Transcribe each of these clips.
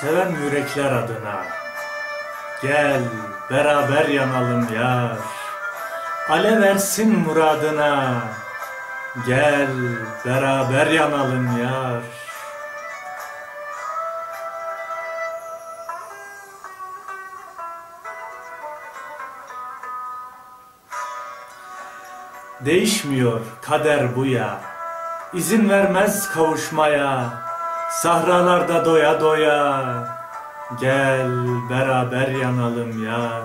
seven yürekler adına. Gel beraber yanalım yar. Alev versin muradına. Gel beraber yanalım yar. Değişmiyor kader bu ya. İzin vermez kavuşmaya Sahralarda doya doya. Gel beraber yanalım yar.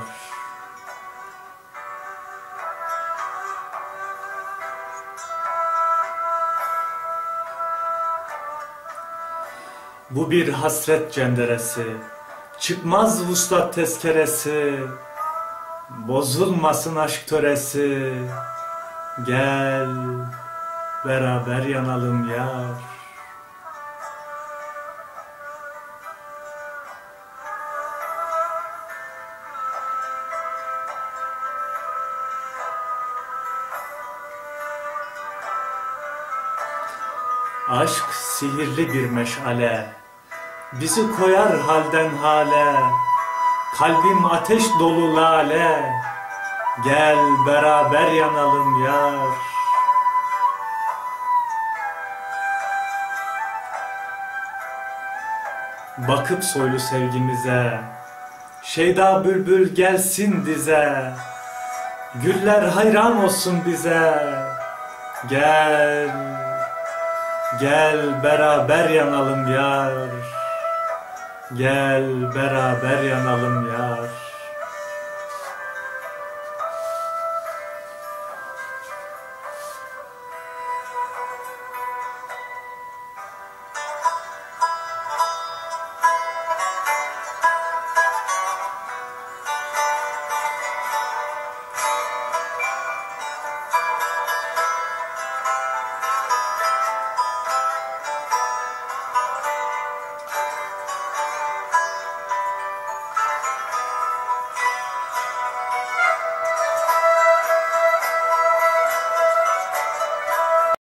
Bu bir hasret cenderesi. Çıkmaz vuslat tezkeresi. Bozulmasın aşk töresi. Gel beraber yanalım yar Aşk sihirli bir meşale. Bizi koyar halden hale. Kalbim ateş dolu lale. Gel beraber yanalım yar. Bakıp soylu sevgimize. Şeyda bülbül gelsin dize. Güller hayran olsun bize. Gel Gel beraber yanalım yar. Gel beraber yanalım yar